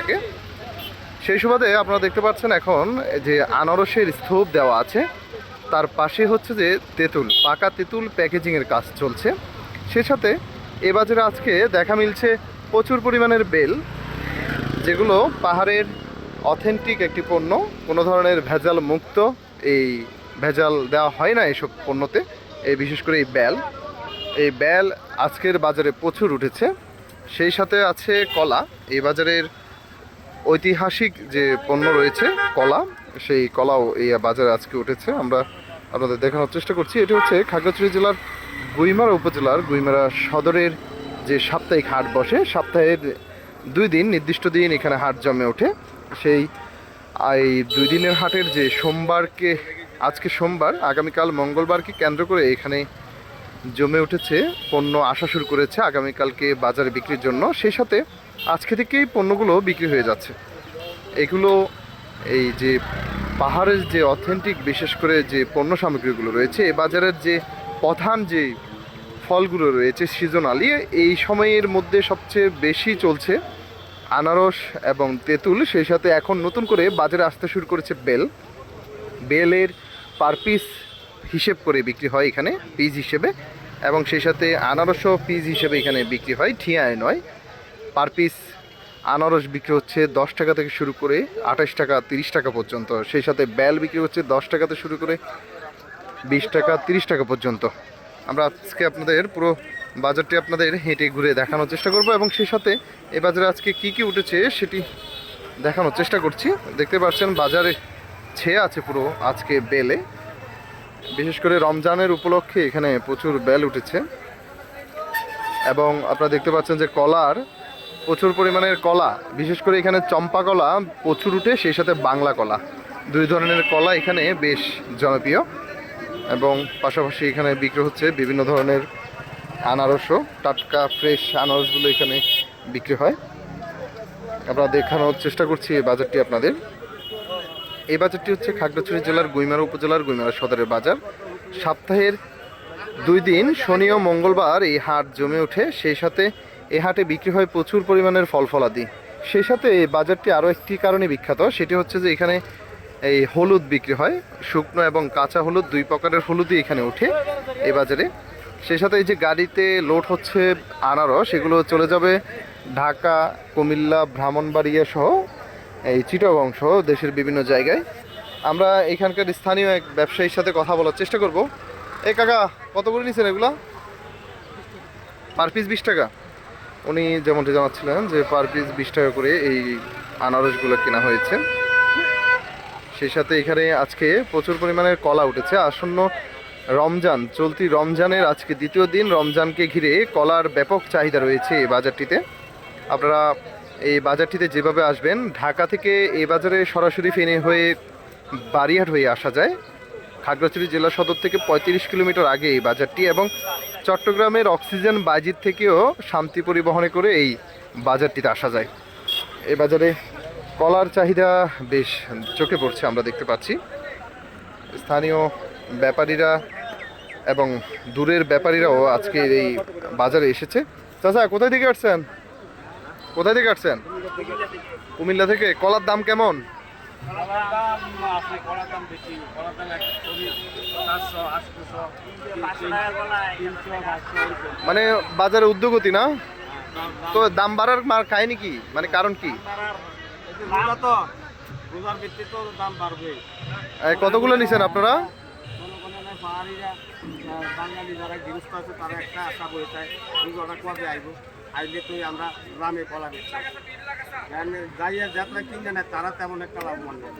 থাকে সেই সুবাদে আপনারা দেখতে পাচ্ছেন এখন যে আনারসের স্তূপ দেওয়া আছে। তার পাশে হচ্ছে যে তেঁতুল, পাকা তেঁতুল প্যাকেজিংয়ের কাজ চলছে। সেই সাথে এ বাজারে আজকে দেখা মিলছে প্রচুর পরিমাণের বেল, যেগুলো পাহাড়ের অথেন্টিক একটি পণ্য। কোনো ধরনের ভেজাল মুক্ত এই ভেজাল দেওয়া হয় না এইসব পণ্যতে, এই বিশেষ করে এই বেল। এই বেল আজকের বাজারে প্রচুর উঠেছে। সেই সাথে আছে কলা। এই বাজারের ঐতিহাসিক যে পণ্য রয়েছে, কলা, সেই কলাও এই বাজারে আজকে উঠেছে। আমরা আপনাদের দেখানোর চেষ্টা করছি। এটি হচ্ছে খাগড়াছড়ি জেলার গুইমারা উপজেলার গুইমারা সদরের যে সাপ্তাহিক হাট বসে। সপ্তাহের দুই দিন, নির্দিষ্ট দিন এখানে হাট জমে ওঠে। সেই, এই দুই দিনের হাটের যে সোমবারকে, আজকে সোমবার, আগামীকাল মঙ্গলবারকে কেন্দ্র করে এখানে জমে উঠেছে, পণ্য আসা শুরু করেছে আগামীকালকে বাজারে বিক্রির জন্য। সেই সাথে আজকে থেকেই পণ্যগুলো বিক্রি হয়ে যাচ্ছে। এগুলো এই যে পাহাড়ের যে অথেন্টিক বিশেষ করে যে পণ্য সামগ্রীগুলো রয়েছে এই বাজারের যে প্রধান যে ফলগুলো রয়েছে সিজনালি এই সময়ের মধ্যে সবচেয়ে বেশি চলছে আনারস এবং তেঁতুল। সেই সাথে এখন নতুন করে বাজারে আসতে শুরু করেছে বেল। বেলের পার পিস হিসেব করে বিক্রি হয় এখানে, পিস হিসেবে। এবং সেই সাথে আনারসও পিস হিসেবে এখানে বিক্রি হয়, ঠিয়ায় নয়। পার পিস আনারস বিক্রি হচ্ছে দশ টাকা থেকে শুরু করে আঠাশ টাকা, তিরিশ টাকা পর্যন্ত। সেই সাথে বেল বিক্রি হচ্ছে দশ টাকাতে শুরু করে বিশ টাকা, তিরিশ টাকা পর্যন্ত। আমরা আজকে আপনাদের পুরো বাজারটি আপনাদের হেঁটে ঘুরে দেখানোর চেষ্টা করব এবং সেই সাথে এই বাজারে আজকে কি কি উঠেছে সেটি দেখানোর চেষ্টা করছি। দেখতে পাচ্ছেন বাজারে ছেয়ে আছে পুরো আজকে বেলে। বিশেষ করে রমজানের উপলক্ষে এখানে প্রচুর বেল উঠেছে। এবং আপনারা দেখতে পাচ্ছেন যে কলার, প্রচুর পরিমাণের কলা, বিশেষ করে এখানে চম্পা কলা প্রচুর উঠে, সেই সাথে বাংলা কলা। দুই ধরনের কলা এখানে বেশ জনপ্রিয়। এবং পাশাপাশি এখানে বিক্রি হচ্ছে বিভিন্ন ধরনের আনারসও, টাটকা, ফ্রেশ আনারসগুলো এখানে বিক্রি হয়। আমরা দেখানোর চেষ্টা করছি এই বাজারটি আপনাদের। এই বাজারটি হচ্ছে খাগড়াছড়ি জেলার গুইমারা উপজেলার গুইমারা সদরের বাজার। সপ্তাহের দুই দিন শনি ও মঙ্গলবার এই হাট জমে ওঠে। সেই সাথে এই হাটে বিক্রি হয় প্রচুর পরিমাণের ফল ফলাদি। সেই সাথে এই বাজারটি আরও একটি কারণে বিখ্যাত, সেটি হচ্ছে যে এখানে এই হলুদ বিক্রি হয়। শুকনো এবং কাঁচা হলুদ দুই প্রকারের হলুদই এখানে ওঠে এই বাজারে। সেই সাথে এই যে গাড়িতে লোড হচ্ছে আনারস সেগুলো চলে যাবে ঢাকা, কুমিল্লা, ব্রাহ্মণবাড়িয়া সহ এই চিটাগং সহ দেশের বিভিন্ন জায়গায়। আমরা এখানকার স্থানীয় এক ব্যবসায়ীর সাথে কথা বলার চেষ্টা করব। এই কাকা, কত করে নিছেন এগুলো? পার পিস বিশ টাকা। উনি যেমনটি জানাচ্ছিলেন যে পার পিস বিশ টাকা করে এই আনারসগুলো কেনা হয়েছে। সেই সাথে এখানে আজকে প্রচুর পরিমাণের কলা উঠেছে। আসন্ন রমজান, চলতি রমজানের আজকে দ্বিতীয় দিন রমজানকে ঘিরে কলার ব্যাপক চাহিদা রয়েছে এই বাজারটিতে। আপনারা এই বাজারটিতে যেভাবে আসবেন, ঢাকা থেকে এই বাজারে সরাসরি ফেনে হয়ে বারিয়াট হয়ে আসা যায়। খাগড়াছড়ি জেলা সদর থেকে পঁয়ত্রিশ কিলোমিটার আগে এই বাজারটি এবং চট্টগ্রামের অক্সিজেন বাজির থেকেও শান্তি পরিবহনে করে এই বাজারটিতে আসা যায়। এই বাজারে কলার চাহিদা বেশ চোখে পড়ছে আমরা দেখতে পাচ্ছি। স্থানীয় ব্যাপারীরা এবং দূরের ব্যাপারীরাও আজকে এই বাজারে এসেছে। চাচা, কোথায় থেকে আসছেন? কোথায় থেকে আসছেন? কুমিল্লা থেকে? কলার দাম কেমন। মানে বাজারে উদ্যোগতি না? তো দাম বাড়ার মার খায় নাকি মানে কারণ কি? কতগুলো নিছেন আপনারা? বাঙালি যারা গৃহস্থ আছে, তারা একটা আশা বয়ে চায় আইব? আইলে তুই আমরা গ্রামে কলা যাইয়া যাত্রা কিনে নেয় তারা তেমন একটা লাভবান নেই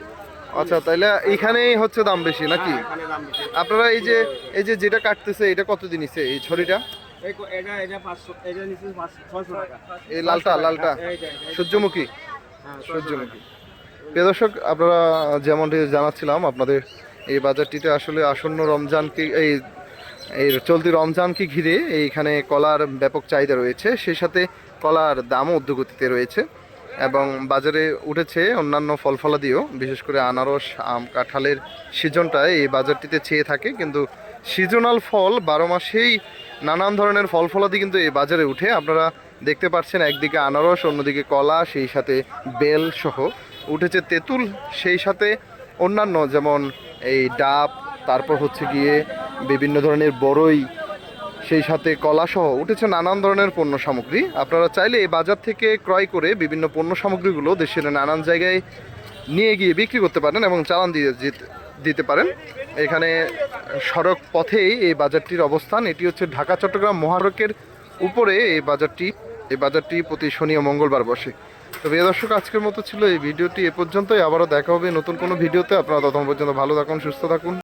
আচ্ছা তাইলে এইখানেই হচ্ছে দাম বেশি নাকি? হ্যাঁ, বেশি। আপনারা এই যে এই যে যেটা কাটতেছে এটা কত দিন নিছে এই ছড়িটা? এই লালটা লালটা? সূর্যমুখী? হ্যাঁ, সূর্যমুখী। প্রিয় দর্শক আপনারা যেমনটি জানাচ্ছিলাম আপনাদের এই বাজারটিতে আসলে আসন্ন রমজানকে এই এই চলতি রমজানকে ঘিরে এইখানে কলার ব্যাপক চাহিদা রয়েছে, সেই সাথে কলার দামও ঊর্ধ্বগতিতে রয়েছে এবং বাজারে উঠেছে অন্যান্য ফল ফলাদিও বিশেষ করে আনারস, আম, কাঁঠালের সিজনটায় এই বাজারটিতে ছেয়ে থাকে, কিন্তু সিজনাল ফল বারো মাসেই নানান ধরনের ফল ফলাদি কিন্তু এই বাজারে উঠে। আপনারা দেখতে পাচ্ছেন একদিকে আনারস, অন্যদিকে কলা, সেই সাথে বেল সহ। উঠেছে তেঁতুল, সেই সাথে অন্যান্য যেমন এই ডাব, তারপর হচ্ছে গিয়ে বিভিন্ন ধরনের বড়ই সেই সাথে কলা সহ উঠেছে নানান ধরনের পণ্য সামগ্রী। আপনারা চাইলে এই বাজার থেকে ক্রয় করে বিভিন্ন পণ্য সামগ্রীগুলো দেশের নানান জায়গায় নিয়ে গিয়ে বিক্রি করতে পারেন এবং চালান দিয়ে দিতে পারেন। এখানে সড়ক পথেই এই বাজারটির অবস্থান। এটি হচ্ছে ঢাকা, চট্টগ্রাম মহাসড়কের উপরে এই বাজারটি। এই বাজারটি প্রতি শনি ও মঙ্গলবার বসে। তো প্রিয় দর্শক, আজকের মতো ছিল এই ভিডিওটি। এ পর্যন্তই। আবারও দেখা হবে নতুন কোনো ভিডিওতে। আপনারা তখন পর্যন্ত ভালো থাকুন, সুস্থ থাকুন।